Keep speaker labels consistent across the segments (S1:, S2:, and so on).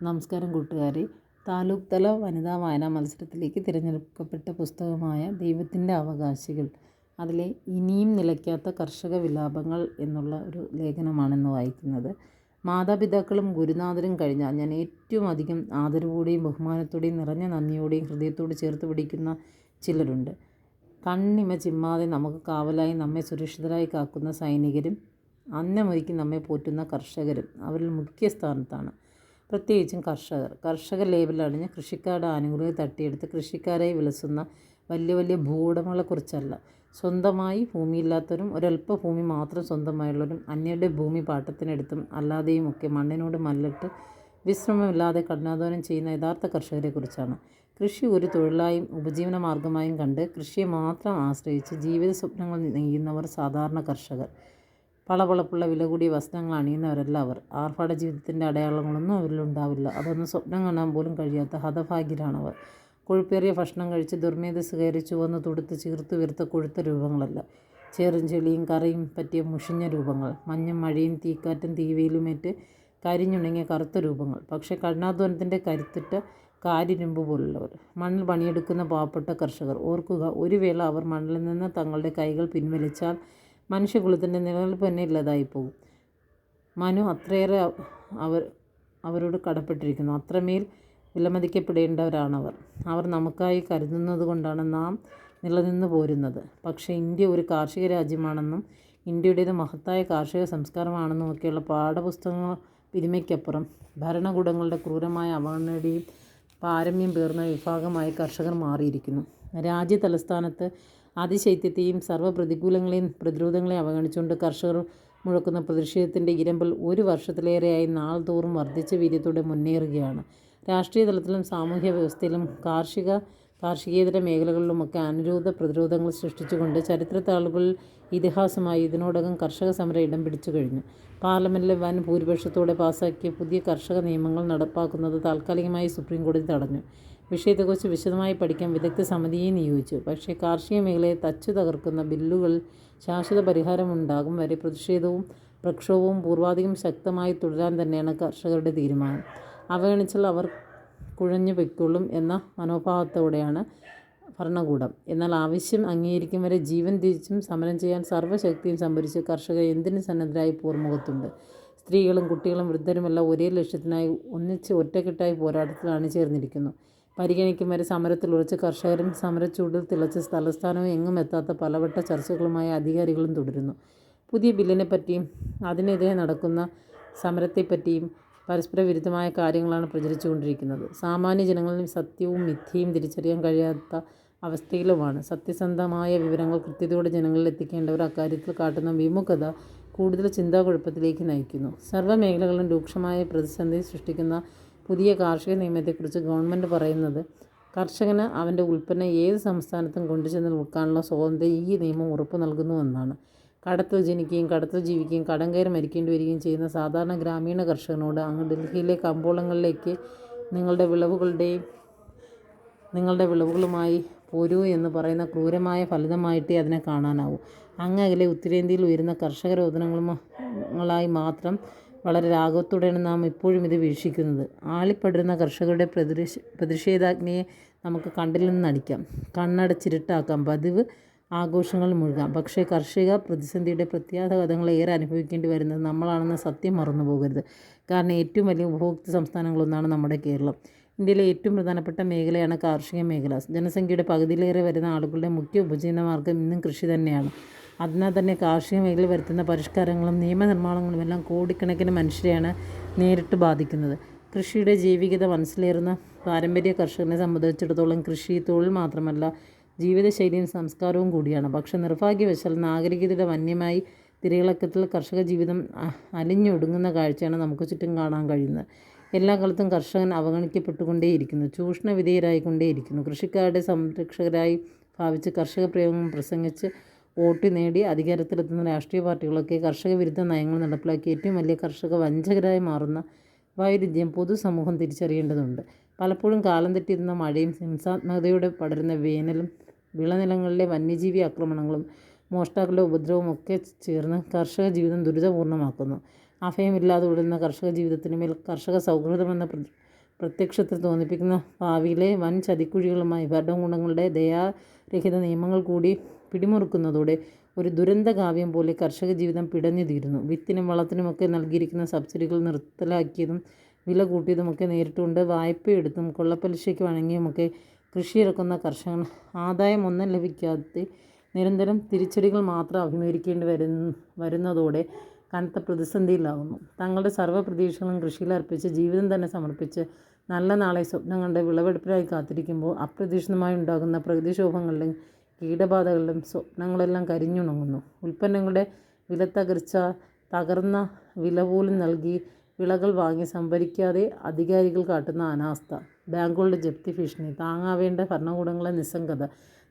S1: നമസ്കാരം കൂട്ടുകാരെ. താലൂക്ക് തല വനിതാ വായനാ മത്സരത്തിലേക്ക് തിരഞ്ഞെടുക്കപ്പെട്ട പുസ്തകമായ ദൈവത്തിന്റെ അവകാശികൾ. അതിലെ ഇനിയും നിലയ്ക്കാത്ത കർഷക വിലാപങ്ങൾ എന്നുള്ള ഒരു ലേഖനമാണെന്ന് വായിക്കുന്നത്. മാതാപിതാക്കളും ഗുരുനാഥരും കഴിഞ്ഞാൽ ഞാൻ ഏറ്റവും അധികം ആദരവോടെയും ബഹുമാനത്തോടെയും നിറഞ്ഞ നന്ദിയോടെയും ഹൃദയത്തോട് ചേർത്ത് പിടിക്കുന്ന ചിലരുണ്ട്. കണ്ണിമ ചിമ്മാതെ നമുക്ക് കാവലായി നമ്മെ സുരക്ഷിതരായി കാക്കുന്ന സൈനികരും അന്നമൊരുക്കി നമ്മെ പോറ്റുന്ന കർഷകരും അവരിൽ മുഖ്യ സ്ഥാനത്താണ് പ്രത്യേകിച്ചും കർഷകർ കർഷക ലേബലണിഞ്ഞ് കൃഷിക്കാരുടെ ആനുകൂല്യങ്ങൾ തട്ടിയെടുത്ത് കൃഷിക്കാരായി വിലസുന്ന വലിയ വലിയ ഭൂവുടമകളെക്കുറിച്ചല്ല സ്വന്തമായി ഭൂമിയില്ലാത്തവരും ഒരല്പ ഭൂമി മാത്രം സ്വന്തമായുള്ളവരും അന്യരുടെ ഭൂമി പാട്ടത്തിനെടുത്തും അല്ലാതെയും ഒക്കെ മണ്ണിനോട് മല്ലിട്ട് വിശ്രമമില്ലാതെ കഠിനാധ്വാനം ചെയ്യുന്ന യഥാർത്ഥ കർഷകരെക്കുറിച്ചാണ് കൃഷി ഒരു തൊഴിലായും ഉപജീവന മാർഗമായും കണ്ട് കൃഷിയെ മാത്രം ആശ്രയിച്ച് ജീവിത സ്വപ്നങ്ങൾ നെയ്യുന്നവർ സാധാരണ കർഷകർ. പളപളപ്പുള്ള വില കൂടിയ വസ്ത്രങ്ങൾ അണിയുന്നവരല്ല അവർ ആർഭാട ജീവിതത്തിന്റെ അടയാളങ്ങളൊന്നും അവരിലുണ്ടാവില്ല അതൊന്നും സ്വപ്നം കാണാൻ പോലും കഴിയാത്ത ഹതഭാഗ്യരാണവർ. കൊഴുപ്പേറിയ ഭക്ഷണം കഴിച്ച് ദുർമേധസ് കയറി ചുവന്ന് തുടുത്ത് ചീർത്ത് വീർത്ത കൊഴുത്ത രൂപങ്ങളല്ല. ചേറും ചെളിയും കറിയും പറ്റിയ മുഷിഞ്ഞ രൂപങ്ങൾ മഞ്ഞും മഴയും തീക്കാറ്റും തീവയിലുമേറ്റ് കരിഞ്ഞുണങ്ങിയ കറുത്ത രൂപങ്ങൾ പക്ഷേ കഠിനാധ്വാനത്തിന്റെ കരുത്തിട്ട കാരിരുമ്പ് പോലുള്ളവർ. മണ്ണിൽ പണിയെടുക്കുന്ന പാവപ്പെട്ട കർഷകർ ഓർക്കുക ഒരു വേള അവർ മണ്ണിൽ നിന്ന് തങ്ങളുടെ കൈകൾ പിൻവലിച്ചാൽ മനുഷ്യകുലത്തിന്റെ നിലനിൽപ്പ് തന്നെ ഇല്ലാതായി പോകും മനു അത്രയേറെ അവർ അവരോട് കടപ്പെട്ടിരിക്കുന്നു. അത്രമേൽ വിലമതിക്കപ്പെടേണ്ടവരാണവർ. അവർ നമുക്കായി കരുതുന്നത് കൊണ്ടാണ് നാം നിലനിന്ന് പോരുന്നത്. പക്ഷേ ഇന്ത്യ ഒരു കാർഷിക രാജ്യമാണെന്നും ഇന്ത്യയുടേത് മഹത്തായ കാർഷിക സംസ്കാരമാണെന്നും ഒക്കെയുള്ള പാഠപുസ്തകങ്ങൾ പിരിമയ്ക്കപ്പുറം ഭരണകൂടങ്ങളുടെ ക്രൂരമായ അവഗണനയുടെയും പാരമ്യം പേർന്ന വിഭാഗമായി കർഷകർ മാറിയിരിക്കുന്നു. രാജ്യ തലസ്ഥാനത്ത് അതിശൈത്യത്തെയും സർവ പ്രതികൂലങ്ങളെയും പ്രതിരോധങ്ങളെയും അവഗണിച്ചുകൊണ്ട് കർഷകർ മുഴക്കുന്ന പ്രതിഷേധത്തിന്റെ ഇരമ്പൽ ഒരു വർഷത്തിലേറെയായി നാൾതോറും വർദ്ധിച്ച വീര്യത്തോടെ മുന്നേറുകയാണ്. രാഷ്ട്രീയ തലത്തിലും സാമൂഹ്യ വ്യവസ്ഥയിലും കാർഷിക കാർഷികേതര മേഖലകളിലുമൊക്കെ അനുരോധ പ്രതിരോധങ്ങൾ സൃഷ്ടിച്ചുകൊണ്ട് ചരിത്രത്താളുകളിൽ ഇതിഹാസമായി ഇതിനോടകം കർഷക സമരം ഇടം പിടിച്ചു കഴിഞ്ഞു. പാർലമെന്റിലെ വൻ ഭൂരിപക്ഷത്തോടെ പാസാക്കിയ പുതിയ കർഷക നിയമങ്ങൾ നടപ്പാക്കുന്നത് താൽക്കാലികമായി സുപ്രീം കോടതി തടഞ്ഞു. വിഷയത്തെക്കുറിച്ച് വിശദമായി പഠിക്കാൻ വിദഗ്ധ സമിതിയെ നിയോഗിച്ചു. പക്ഷേ കാർഷിക മേഖലയെ തച്ചു തകർക്കുന്ന ബില്ലുകൾ ശാശ്വത പരിഹാരമുണ്ടാകും വരെ പ്രതിഷേധവും പ്രക്ഷോഭവും പൂർവാധികം ശക്തമായി തുടരാൻ തന്നെയാണ് കർഷകരുടെ തീരുമാനം. അവഗണിച്ചാൽ അവർ കുഴഞ്ഞു പൊയ്ക്കൊള്ളും എന്ന മനോഭാവത്തോടെയാണ് ഭരണകൂടം. എന്നാൽ ആവശ്യം അംഗീകരിക്കും വരെ ജീവൻ തിരിച്ചും സമരം ചെയ്യാൻ സർവശക്തിയും സംഭരിച്ച് കർഷകർ എന്തിനു സന്നദ്ധരായി പൂർമുഖത്തുണ്ട് സ്ത്രീകളും കുട്ടികളും വൃദ്ധരുമെല്ലാം ഒരേ ലക്ഷ്യത്തിനായി ഒന്നിച്ച് ഒറ്റക്കെട്ടായി പോരാട്ടത്തിൽ അണിചേർന്നിരിക്കുന്നു പരിഗണിക്കും വരെ സമരത്തിൽ ഉറച്ച് കർഷകരും സമരച്ചൂടിൽ തിളച്ച് തലസ്ഥാനവും എങ്ങും എത്താത്ത പലവട്ട ചർച്ചകളുമായി അധികാരികളും തുടരുന്നു. പുതിയ ബില്ലിനെപ്പറ്റിയും അതിനെതിരെ നടക്കുന്ന സമരത്തെപ്പറ്റിയും പരസ്പര വിരുദ്ധമായ കാര്യങ്ങളാണ് പ്രചരിച്ചുകൊണ്ടിരിക്കുന്നത്. സാമാന്യ ജനങ്ങളിൽ സത്യവും മിഥ്യയും തിരിച്ചറിയാൻ കഴിയാത്ത അവസ്ഥയിലുമാണ്. സത്യസന്ധമായ വിവരങ്ങൾ കൃത്യതയോടെ ജനങ്ങളിൽ എത്തിക്കേണ്ടവർ അക്കാര്യത്തിൽ കാട്ടുന്ന വിമുഖത കൂടുതൽ ചിന്താകുഴപ്പത്തിലേക്ക് നയിക്കുന്നു. സർവ മേഖലകളിലും രൂക്ഷമായ പ്രതിസന്ധി സൃഷ്ടിക്കുന്ന പുതിയ കാർഷിക നിയമത്തെക്കുറിച്ച് ഗവൺമെന്റ് പറയുന്നത് കർഷകന് അവന്റെ ഉൽപ്പന്നം ഏത് സംസ്ഥാനത്തും കൊണ്ടുചെന്ന് വിൽക്കാനുള്ള സ്വാതന്ത്ര്യം ഈ നിയമം ഉറപ്പു നൽകുന്നുവെന്നാണ് കടത്തിൽ ജനിക്കുകയും കടത്തിൽ ജീവിക്കുകയും കടം കയറി മരിക്കേണ്ടി വരികയും ചെയ്യുന്ന സാധാരണ ഗ്രാമീണ കർഷകനോട് അങ്ങ് ഡൽഹിയിലെ കമ്പോളങ്ങളിലേക്ക് നിങ്ങളുടെ വിളവുകളുടെയും നിങ്ങളുടെ വിളവുകളുമായി പോരൂ എന്ന് പറയുന്ന ക്രൂരമായ ഫലിതമായിട്ടേ അതിനെ കാണാനാവൂ. അങ്ങകലെ ഉത്തരേന്ത്യയിൽ ഉയരുന്ന കർഷക രോദനങ്ങളുമായി മാത്രം വളരെ രാഗത്തോടെയാണ് നാം ഇപ്പോഴും ഇത് വീക്ഷിക്കുന്നത്. ആളിപ്പടരുന്ന കർഷകരുടെ പ്രതിഷ നമുക്ക് കണ്ടിൽ നിന്ന് നടിക്കാം. കണ്ണടച്ചിരുട്ടാക്കാം. പതിവ് ആഘോഷങ്ങളിൽ മുഴുകാം. പക്ഷേ കാർഷിക പ്രതിസന്ധിയുടെ പ്രത്യാഘാതങ്ങൾ ഏറെ അനുഭവിക്കേണ്ടി വരുന്നത് നമ്മളാണെന്ന സത്യം മറന്നു പോകരുത്. കാരണം ഏറ്റവും വലിയ ഉപഭോക്തൃ സംസ്ഥാനങ്ങളൊന്നാണ് നമ്മുടെ കേരളം. ഇന്ത്യയിലെ ഏറ്റവും പ്രധാനപ്പെട്ട മേഖലയാണ് കാർഷിക മേഖല. ജനസംഖ്യയുടെ പകുതിയിലേറെ വരുന്ന ആളുകളുടെ മുഖ്യ ഉപജീവന മാർഗം ഇന്നും കൃഷി തന്നെയാണ്. അതിനാൽ തന്നെ കാർഷിക മേഖലയിൽ വരുത്തുന്ന പരിഷ്കാരങ്ങളും നിയമനിർമ്മാണങ്ങളും എല്ലാം കോടിക്കണക്കിന് മനുഷ്യരെയാണ് നേരിട്ട് ബാധിക്കുന്നത്. കൃഷിയുടെ ജീവികത മനസ്സിലേറുന്ന പാരമ്പര്യ കർഷകനെ സംബന്ധിച്ചിടത്തോളം കൃഷി തൊഴിൽ മാത്രമല്ല ജീവിതശൈലിയും സംസ്കാരവും കൂടിയാണ്. പക്ഷേ നിർഭാഗ്യവശാൽ നാഗരികതയുടെ വന്യമായി തിരയിളക്കത്തിൽ കർഷക ജീവിതം അലിഞ്ഞൊടുങ്ങുന്ന കാഴ്ചയാണ് നമുക്ക് ചുറ്റും കാണാൻ കഴിയുന്നത്. എല്ലാ കാലത്തും കർഷകൻ അവഗണിക്കപ്പെട്ടുകൊണ്ടേയിരിക്കുന്നു ചൂഷണ വിധേയരായിക്കൊണ്ടേയിരിക്കുന്നു കൃഷിക്കാരുടെ സംരക്ഷകരായി ഭാവിച്ച് കർഷക പ്രയോഗം പ്രസംഗിച്ച് വോട്ട് നേടി അധികാരത്തിലെത്തുന്ന രാഷ്ട്രീയ പാർട്ടികളൊക്കെ കർഷക വിരുദ്ധ നയങ്ങൾ നടപ്പിലാക്കി ഏറ്റവും വലിയ കർഷക വഞ്ചകരായി മാറുന്ന വൈരുദ്ധ്യം പൊതുസമൂഹം തിരിച്ചറിയേണ്ടതുണ്ട്. പലപ്പോഴും കാലം തെറ്റിയിരുന്ന മഴയും ഹിംസാത്മകതയോടെ പടരുന്ന വേനലും വിളനിലങ്ങളിലെ വന്യജീവി ആക്രമണങ്ങളും മോഷ്ടാക്കളുടെ ഉപദ്രവവും ഒക്കെ ചേർന്ന് കർഷക ജീവിതം ദുരിതപൂർണമാക്കുന്നു അഭയമില്ലാതെ ഉടരുന്ന കർഷക ജീവിതത്തിന് മേൽ കർഷക സൗഹൃദമെന്ന പ്രത്യക്ഷത്തിൽ തോന്നിപ്പിക്കുന്ന ഭാവിയിലെ വൻ ചതിക്കുഴികളുമായി ഭരണകൂടങ്ങളുടെ ദയാരഹിത നിയമങ്ങൾ കൂടി പിടിമുറുക്കുന്നതോടെ ഒരു ദുരന്തകാവ്യം പോലെ കർഷക ജീവിതം പിടഞ്ഞു തീരുന്നു. വിത്തിനും വളത്തിനുമൊക്കെ നൽകിയിരിക്കുന്ന സബ്സിഡികൾ നിർത്തലാക്കിയതും വില കൂട്ടിയതുമൊക്കെ നേരിട്ടുകൊണ്ട് വായ്പയെടുത്തും കൊള്ളപ്പലിശയ്ക്ക് വഴങ്ങിയുമൊക്കെ കൃഷിയിറക്കുന്ന കർഷകൻ ആദായം ഒന്നും ലഭിക്കാതെ നിരന്തരം തിരിച്ചടികൾ മാത്രം അഭിമുഖീകരിക്കേണ്ടി വരുന്നതോടെ കനത്ത പ്രതിസന്ധിയിലാകുന്നു. തങ്ങളുടെ സർവ പ്രതീക്ഷകളും കൃഷിയിൽ അർപ്പിച്ച് ജീവിതം തന്നെ സമർപ്പിച്ച് നല്ല നാളെ സ്വപ്നം വിളവെടുപ്പിനായി കാത്തിരിക്കുമ്പോൾ അപ്രതീക്ഷിതമായി ഉണ്ടാകുന്ന പ്രകൃതിക്ഷോഭങ്ങളിലും കീടബാധകളിലും സ്വപ്നങ്ങളെല്ലാം കരിഞ്ഞുണങ്ങുന്നു. ഉൽപ്പന്നങ്ങളുടെ വില വിലത്തകർച്ച, തകർന്ന വില പോലും നൽകി വിളകൾ വാങ്ങി സംഭരിക്കാതെ അധികാരികൾ കാട്ടുന്ന അനാസ്ഥ, ബാങ്കുകളുടെ ജപ്തി ഭീഷണി, താങ്ങാവേണ്ട ഭരണകൂടങ്ങളെ നിസ്സംഗത,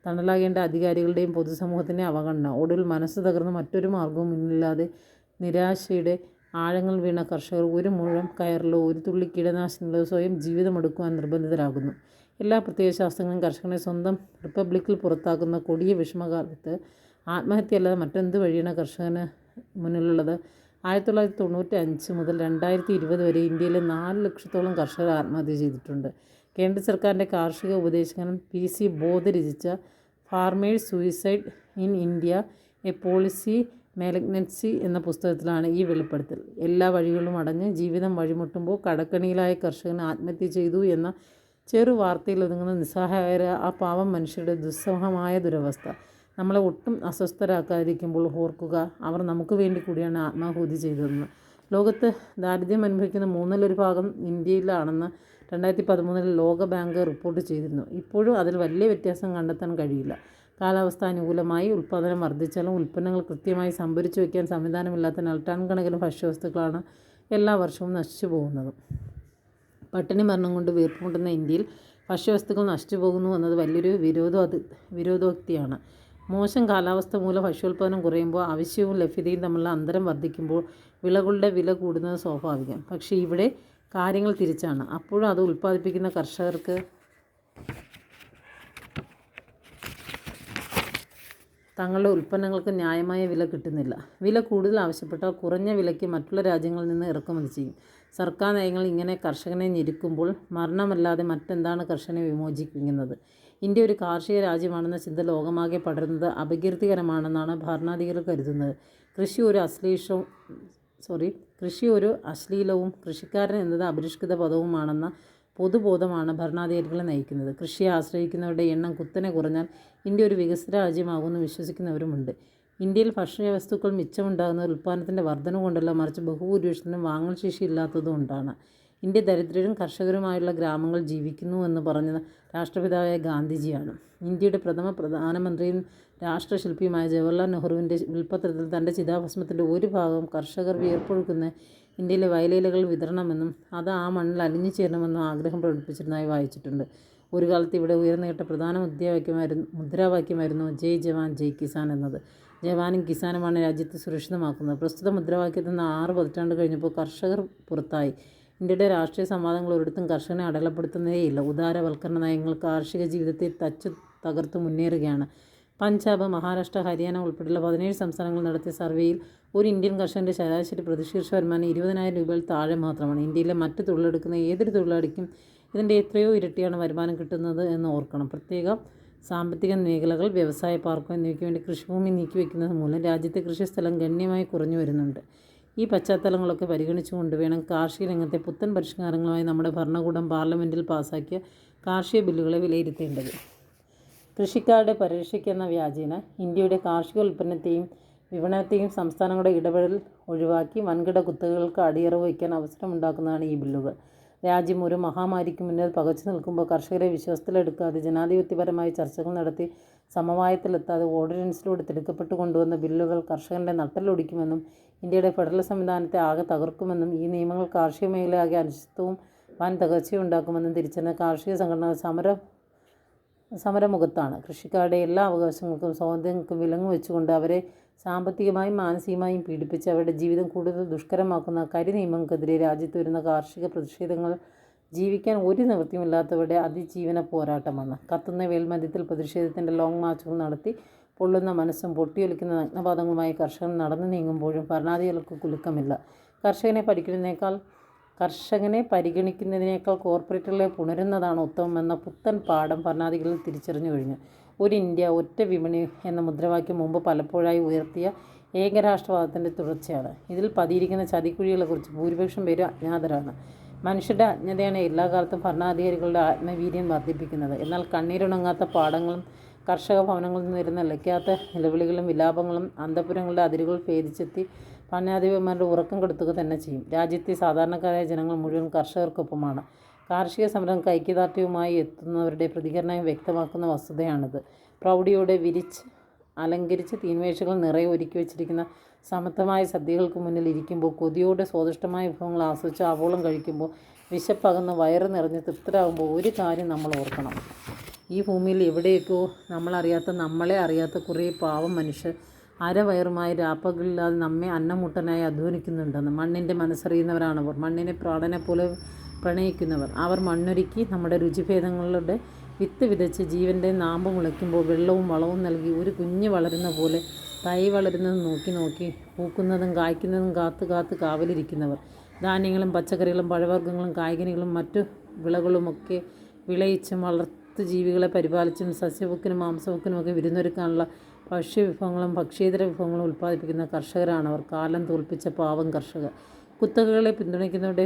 S1: തണലാകേണ്ട അധികാരികളുടെയും പൊതുസമൂഹത്തിന്റെ അവഗണന, ഒടുവിൽ മനസ്സ് തകർന്ന് മറ്റൊരു മാർഗവും മുന്നില്ലാതെ നിരാശയുടെ ആഴങ്ങൾ വീണ കർഷകർ ഒരു മുഴം കയറിലോ ഒരു തുള്ളി കീടനാശിനികളോ സ്വയം ജീവിതമെടുക്കുവാൻ നിർബന്ധിതരാകുന്നു. എല്ലാ പ്രത്യേക ശാസ്ത്രങ്ങളും കർഷകനെ സ്വന്തം റിപ്പബ്ലിക്കിൽ പുറത്താക്കുന്ന കൊടിയ വിഷമകാലത്ത് ആത്മഹത്യയല്ലാതെ മറ്റെന്ത് വഴിയാണ് കർഷകന് മുന്നിലുള്ളത്? ആയിരത്തി തൊള്ളായിരത്തി തൊണ്ണൂറ്റി അഞ്ച് മുതൽ രണ്ടായിരത്തി ഇരുപത് വരെ ഇന്ത്യയിൽ നാല് ലക്ഷത്തോളം കർഷകർ ആത്മഹത്യ ചെയ്തിട്ടുണ്ട്. കേന്ദ്ര സർക്കാരിന്റെ കാർഷിക ഉപദേശകൻ പി. സി. ബോധ് രചിച്ച farmers suicide in India a policy malignancy എന്ന പുസ്തകത്തിലാണ് ഈ വെളിപ്പെടുത്തൽ. എല്ലാ വഴികളും അടഞ്ഞ് ജീവിതം വഴിമുട്ടുമ്പോൾ കടക്കണിയിലായ കർഷകൻ ആത്മഹത്യ ചെയ്തു എന്ന ചെറുവാർത്തയിലൊതുങ്ങുന്ന നിസ്സഹായര ആ പാവം മനുഷ്യരുടെ ദുസ്സഹമായ ദുരവസ്ഥ നമ്മളെ ഒട്ടും അസ്വസ്ഥരാക്കാതിരിക്കുമ്പോൾ ഓർക്കുക അവർ നമുക്ക് വേണ്ടി കൂടിയാണ് ആത്മാഹൂതി ചെയ്തതെന്ന്. ലോകത്ത് ദാരിദ്ര്യം അനുഭവിക്കുന്ന മൂന്നിലൊരു ഭാഗം ഇന്ത്യയിലാണെന്ന് രണ്ടായിരത്തി പതിമൂന്നിൽ ലോകബാങ്ക് റിപ്പോർട്ട് ചെയ്തിരുന്നു. ഇപ്പോഴും അതിൽ വലിയ വ്യത്യാസം കണ്ടെത്താൻ കഴിയില്ല. കാലാവസ്ഥ അനുകൂലമായി ഉൽപ്പാദനം വർദ്ധിച്ചാലും ഉൽപ്പന്നങ്ങൾ കൃത്യമായി സംഭരിച്ചു വയ്ക്കാൻ സംവിധാനമില്ലാത്തതിനാൽ ടൺ കണക്കിന് ഭക്ഷ്യവസ്തുക്കളാണ് എല്ലാ വർഷവും നശിച്ചുപോകുന്നത്. പട്ടിണിമരണം കൊണ്ട് വീർപ്പുമുട്ടുന്ന ഇന്ത്യയിൽ ഭക്ഷ്യവസ്തുക്കൾ നശിച്ചു പോകുന്നു എന്നത് വലിയൊരു വിരോധോക്തിയാണ്. മോശം കാലാവസ്ഥ മൂലം ഭക്ഷ്യോൽപ്പാദനം കുറയുമ്പോൾ ആവശ്യവും ലഭ്യതയും തമ്മിലുള്ള അന്തരം വർദ്ധിക്കുമ്പോൾ വിളകളുടെ വില കൂടുന്നത് സ്വാഭാവികം. പക്ഷേ ഇവിടെ കാര്യങ്ങൾ തിരിച്ചാണ്. അപ്പോഴും അത് ഉൽപ്പാദിപ്പിക്കുന്ന കർഷകർക്ക് തങ്ങളുടെ ഉൽപ്പന്നങ്ങൾക്ക് ന്യായമായ വില കിട്ടുന്നില്ല. വില കൂടുതൽ ആവശ്യപ്പെട്ടാൽ കുറഞ്ഞ വിലയ്ക്ക് മറ്റുള്ള രാജ്യങ്ങളിൽ നിന്ന് ഇറക്കുമതി ചെയ്യും. സർക്കാർ നയങ്ങൾ ഇങ്ങനെ കർഷകനെ ഞെരുക്കുമ്പോൾ മരണമല്ലാതെ മറ്റെന്താണ് കർഷകനെ വിമോചിപ്പിക്കുന്നത്? ഇന്ത്യ ഒരു കാർഷിക രാജ്യമാണെന്ന ചിന്ത ലോകമാകെ പടരുന്നത് അപകീർത്തികരമാണെന്നാണ് ഭരണാധികാരികൾ കരുതുന്നത്. കൃഷി ഒരു അശ്ലീഷവും സോറി കൃഷി ഒരു അശ്ലീലവും കൃഷിക്കാരൻ എന്നത് അപരിഷ്കൃത പദവുമാണെന്ന പൊതുബോധമാണ് ഭരണാധികാരികളെ നയിക്കുന്നത്. കൃഷിയെ ആശ്രയിക്കുന്നവരുടെ എണ്ണം കുത്തനെ കുറഞ്ഞാൽ ഇന്ത്യ ഒരു വികസിത രാജ്യമാകുമെന്ന് വിശ്വസിക്കുന്നവരുമുണ്ട്. ഇന്ത്യയിൽ ഭക്ഷ്യവസ്തുക്കൾ മിച്ചമുണ്ടാകുന്നത് ഉൽപ്പാദനത്തിന്റെ വർധനവ് കൊണ്ടല്ല മറിച്ച് ബഹുഭൂരിപക്ഷത്തിനും വാങ്ങൽ ശേഷി ഇല്ലാത്തത് കൊണ്ടാണ് ഇന്ത്യ ദരിദ്രരും കർഷകരുമായുള്ള ഗ്രാമങ്ങൾ ജീവിക്കുന്നു എന്ന് പറഞ്ഞ രാഷ്ട്രപിതാവായ ഗാന്ധിജിയാണ്. ഇന്ത്യയുടെ പ്രഥമ പ്രധാനമന്ത്രിയും രാഷ്ട്രശില്പിയുമായ ജവഹർലാൽ നെഹ്റുവിന്റെ വിൽപ്പത്രത്തിൽ തന്റെ ചിതാഭസ്മത്തിന്റെ ഒരു ഭാഗം കർഷകർ വിയർപ്പൊഴുക്കുന്ന ഇന്ത്യയിലെ വയലേലകൾ വിതരണമെന്നും അത് ആ മണ്ണിൽ അലിഞ്ഞു ചേരണമെന്നും ആഗ്രഹം പ്രകടിപ്പിച്ചിരുന്നതായി വായിച്ചിട്ടുണ്ട്. ഒരു കാലത്ത് ഇവിടെ ഉയർന്നുകേട്ട പ്രധാന മുദ്രാവാക്യമായിരുന്നു മുദ്രാവാക്യമായിരുന്നു ജയ് ജവാൻ ജയ് കിസാൻ എന്നത്. ജവാനും കിസാനുമാണ് രാജ്യത്തെ സുരക്ഷിതമാക്കുന്നത്. പ്രസ്തുത മുദ്രാവാക്യത്തിൽ നിന്ന് ആറ് പതിറ്റാണ്ട് കഴിഞ്ഞപ്പോൾ കർഷകർ പുറത്തായി. ഇന്ത്യയുടെ രാഷ്ട്രീയ സംവാദങ്ങൾ ഒരിടത്തും കർഷകനെ അടയാളപ്പെടുത്തുന്നതേയില്ല. ഉദാരവൽക്കരണ നയങ്ങൾ കാർഷിക ജീവിതത്തെ തച്ചു തകർത്ത് മുന്നേറുകയാണ്. പഞ്ചാബ്, മഹാരാഷ്ട്ര, ഹരിയാന ഉൾപ്പെടെയുള്ള പതിനേഴ് സംസ്ഥാനങ്ങൾ നടത്തിയ സർവേയിൽ ഒരു ഇന്ത്യൻ കർഷകന്റെ ശരാശരി പ്രതിശീർഷ വരുമാനം ഇരുപതിനായിരം രൂപയിൽ താഴെ മാത്രമാണ്. ഇന്ത്യയിലെ മറ്റ് തൊഴിലെടുക്കുന്ന ഏതൊരു തൊഴിലാളിക്കും ഇതിന്റെ എത്രയോ ഇരട്ടിയാണ് വരുമാനം കിട്ടുന്നത് എന്ന് ഓർക്കണം. പ്രത്യേക സാമ്പത്തിക മേഖലകൾ, വ്യവസായ പാർക്കുകൾ എന്നിവയ്ക്ക് വേണ്ടി കൃഷിഭൂമി നീക്കിവെക്കുന്നത് മൂലം രാജ്യത്തെ കൃഷിസ്ഥലം ഗണ്യമായി കുറഞ്ഞു വരുന്നുണ്ട്. ഈ പശ്ചാത്തലങ്ങളൊക്കെ പരിഗണിച്ചുകൊണ്ട് വേണം കാർഷിക രംഗത്തെ പുത്തൻ പരിഷ്കാരങ്ങളുമായി നമ്മുടെ ഭരണകൂടം പാർലമെന്റിൽ പാസാക്കിയ കാർഷിക ബില്ലുകളെ വിലയിരുത്തേണ്ടത്. കൃഷിക്കാരുടെ പരിരക്ഷയ്ക്കെന്ന വ്യാജേന ഇന്ത്യയുടെ കാർഷിക ഉൽപ്പന്നത്തെയും വിപണനത്തെയും സംസ്ഥാനങ്ങളുടെ ഇടപെടൽ ഒഴിവാക്കി വൻകിട കുത്തകകൾക്ക് അടിയറവ് വയ്ക്കാൻ അവസരമുണ്ടാക്കുന്നതാണ് ഈ ബില്ലുകൾ. രാജ്യം ഒരു മഹാമാരിക്ക് മുന്നിൽ പകച്ചു നിൽക്കുമ്പോൾ കർഷകരെ വിശ്വാസത്തിലെടുക്കാതെ ജനാധിപത്യപരമായി ചർച്ചകൾ നടത്തി സമവായത്തിലെത്താതെ ഓർഡിനൻസിലൂടെ തിടുക്കപ്പെട്ട് ബില്ലുകൾ കർഷകന്റെ നട്ടലൊടിക്കുമെന്നും ഇന്ത്യയുടെ ഫെഡറൽ സംവിധാനത്തെ ആകെ തകർക്കുമെന്നും ഈ നിയമങ്ങൾ കാർഷിക മേഖലയാകെ അനിശ്ചിതവും വൻ തകർച്ചയുണ്ടാക്കുമെന്നും തിരിച്ചറിഞ്ഞ കാർഷിക സംഘടനകൾ സമര സമരമുഖത്താണ്. കൃഷിക്കാരുടെ എല്ലാ അവകാശങ്ങൾക്കും സ്വാതന്ത്ര്യങ്ങൾക്കും വിലങ്ങുവെച്ചുകൊണ്ട് അവരെ സാമ്പത്തികമായും മാനസികമായും പീഡിപ്പിച്ച് അവരുടെ ജീവിതം കൂടുതൽ ദുഷ്കരമാക്കുന്ന കരിനിയമങ്ങൾക്കെതിരെ രാജ്യത്ത് വരുന്ന കാർഷിക പ്രതിഷേധങ്ങൾ ജീവിക്കാൻ ഒരു നിവൃത്തിയുമില്ലാത്തവരുടെ അതിജീവന പോരാട്ടമാണ്. കത്തുന്ന വേൽമദ്യത്തിൽ പ്രതിഷേധത്തിന്റെ ലോങ് മാർച്ചുകൾ നടത്തി പൊള്ളുന്ന മനസ്സും പൊട്ടിയൊലിക്കുന്ന നഗ്നപാദങ്ങളുമായി കർഷകർ നടന്നു നീങ്ങുമ്പോഴും ഭരണാധികാരികൾക്ക് കുലുക്കമില്ല. കർഷകനെ പഠിക്കുന്നതിനേക്കാൾ കർഷകനെ പരിഗണിക്കുന്നതിനേക്കാൾ കോർപ്പറേറ്റുകളെ പുണരുന്നതാണ് ഉത്തമമെന്ന പുത്തൻ പാഠം ഭരണാധികാരികൾ തിരിച്ചറിഞ്ഞു കഴിഞ്ഞു. ഒരു ഇന്ത്യ ഒറ്റ വിപണി എന്ന മുദ്രാവാക്യം മുമ്പ് പലപ്പോഴായി ഉയർത്തിയ ഏകരാഷ്ട്രവാദത്തിന്റെ തുടർച്ചയാണ്. ഇതിൽ പതിയിരിക്കുന്ന ചതിക്കുഴികളെക്കുറിച്ച് ഭൂരിപക്ഷം പേരും അജ്ഞാതരാണ്. മനുഷ്യരുടെ അജ്ഞതയാണ് എല്ലാ കാലത്തും ഭരണാധികാരികളുടെ ആത്മവീര്യം വർദ്ധിപ്പിക്കുന്നത്. എന്നാൽ കണ്ണീരുണങ്ങാത്ത പാടങ്ങളും കർഷക ഭവനങ്ങളിൽ നിന്ന് വരുന്ന ലയ്ക്കാത്ത നിലവിളികളും വിലാപങ്ങളും അന്തപുരങ്ങളുടെ അതിരുകൾ ഭേദിച്ചെത്തി ഭരണാധിപന്മാരുടെ ഉറക്കം കെടുത്തുക തന്നെ ചെയ്യും. രാജ്യത്തെ സാധാരണക്കാരായ ജനങ്ങൾ മുഴുവൻ കർഷകർക്കൊപ്പമാണ്. കാർഷിക സമരം ഐക്യദാർഢ്യവുമായി എത്തുന്നവരുടെ പ്രതികരണം വ്യക്തമാക്കുന്ന വസ്തുതയാണിത്. പ്രൗഢിയോടെ വിരിച്ച് അലങ്കരിച്ച് തീൻമേശകൾ നിറയെ ഒരുക്കി വെച്ചിരിക്കുന്ന സമത്വമായ സദ്യകൾക്ക് മുന്നിൽ ഇരിക്കുമ്പോൾ കൊതിയോടെ സ്വാദിഷ്ടമായ വിഭവങ്ങൾ ആസ്വദിച്ച് ആവോളം കഴിക്കുമ്പോൾ വിശപ്പകന്ന് വയറ് നിറഞ്ഞ് തൃപ്തരാകുമ്പോൾ ഒരു കാര്യം നമ്മൾ ഓർക്കണം. ഈ ഭൂമിയിൽ എവിടെയൊക്കെയോ നമ്മളറിയാത്ത നമ്മളെ അറിയാത്ത കുറേ പാവം മനുഷ്യർ അരവയറുമായി രാപ്പകളില്ലാതെ നമ്മെ അന്നമുട്ടനായി അധ്വാനിക്കുന്നുണ്ടെന്ന് മണ്ണിന്റെ മനസ്സറിയുന്നവരാണവർ മണ്ണിനെ പ്രാണനെ പോലെ പ്രണയിക്കുന്നവർ. അവർ മണ്ണൊരുക്കി നമ്മുടെ രുചിഭേദങ്ങളുടെ വിത്ത് വിതച്ച് ജീവന്റെ നാമ്പ് മുളയ്ക്കുമ്പോൾ വെള്ളവും വളവും നൽകി ഒരു കുഞ്ഞ് വളരുന്ന പോലെ തൈ വളരുന്നത് നോക്കി നോക്കി പൂക്കുന്നതും കായ്ക്കുന്നതും കാത്ത് കാത്ത് കാവലിരിക്കുന്നവർ. ധാന്യങ്ങളും പച്ചക്കറികളും പഴവർഗങ്ങളും കായ്കനികളും മറ്റു വിളകളുമൊക്കെ വിളയിച്ചും വളർത്തു ജീവികളെ പരിപാലിച്ചും സസ്യബുക്കിനും മാംസബുക്കിനും ഒക്കെ വിരുന്നൊരുക്കാനുള്ള ഭക്ഷ്യവിഭവങ്ങളും ഭക്ഷ്യേതര വിഭവങ്ങളും ഉൽപ്പാദിപ്പിക്കുന്ന കർഷകരാണ് അവർ. കാലം തോൽപ്പിച്ച പാവം കർഷകർ. കുത്തകകളെ പിന്തുണയ്ക്കുന്നവരുടെ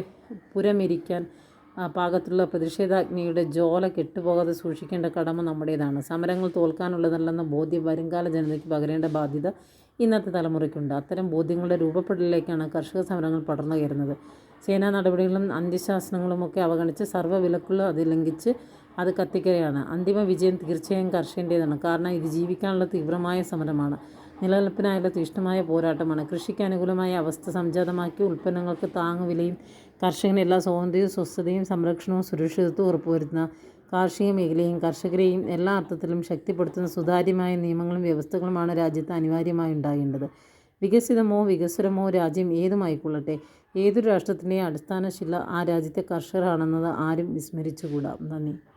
S1: പുരമിരിക്കാൻ പാകത്തിലുള്ള പ്രതിഷേധാഗ്നിയുടെ ജോല കെട്ടുപോകാതെ സൂക്ഷിക്കേണ്ട കടമ നമ്മുടേതാണ്. സമരങ്ങൾ തോൽക്കാനുള്ളതല്ലെന്ന ബോധ്യം വരുംകാല ജനതയ്ക്ക് പകരേണ്ട ബാധ്യത ഇന്നത്തെ തലമുറയ്ക്കുണ്ട്. അത്തരം ബോധ്യങ്ങളുടെ രൂപപ്പെടലിലേക്കാണ് കർഷക സമരങ്ങൾ പടർന്നു കയറുന്നത്. സേനാ നടപടികളും അന്ത്യശാസനങ്ങളുമൊക്കെ അവഗണിച്ച് സർവ വിലക്കുകളും അത് ലംഘിച്ച് അത് കത്തിക്കരയാണ് അന്തിമ വിജയം തീർച്ചയായും കർഷകന്റേതാണ് കാരണം ഇത് ജീവിക്കാനുള്ള തീവ്രമായ സമരമാണ്. നിലനിൽപ്പിനായുള്ള തീഷ്ണമായ പോരാട്ടമാണ്. കൃഷിക്ക് അനുകൂലമായ അവസ്ഥ സംജാതമാക്കി ഉൽപ്പന്നങ്ങൾക്ക് താങ്ങുവിലയും കർഷകന് എല്ലാ സ്വാതന്ത്ര്യവും സ്വസ്ഥതയും സംരക്ഷണവും സുരക്ഷിതത്വവും ഉറപ്പുവരുത്തുന്ന കാർഷിക മേഖലയും കർഷകരെയും എല്ലാ അർത്ഥത്തിലും ശക്തിപ്പെടുത്തുന്ന സുതാര്യമായ നിയമങ്ങളും വ്യവസ്ഥകളുമാണ് രാജ്യത്ത് അനിവാര്യമായി ഉണ്ടാകേണ്ടത്. വികസിതമോ വികസ്വരമോ രാജ്യം ഏതുമായിക്കൊള്ളട്ടെ? ഏതൊരു രാഷ്ട്രത്തിന്റെയും അടിസ്ഥാന ശില ആ രാജ്യത്തെ കർഷകരാണെന്നത് ആരും വിസ്മരിച്ചുകൂടാ. നന്ദി.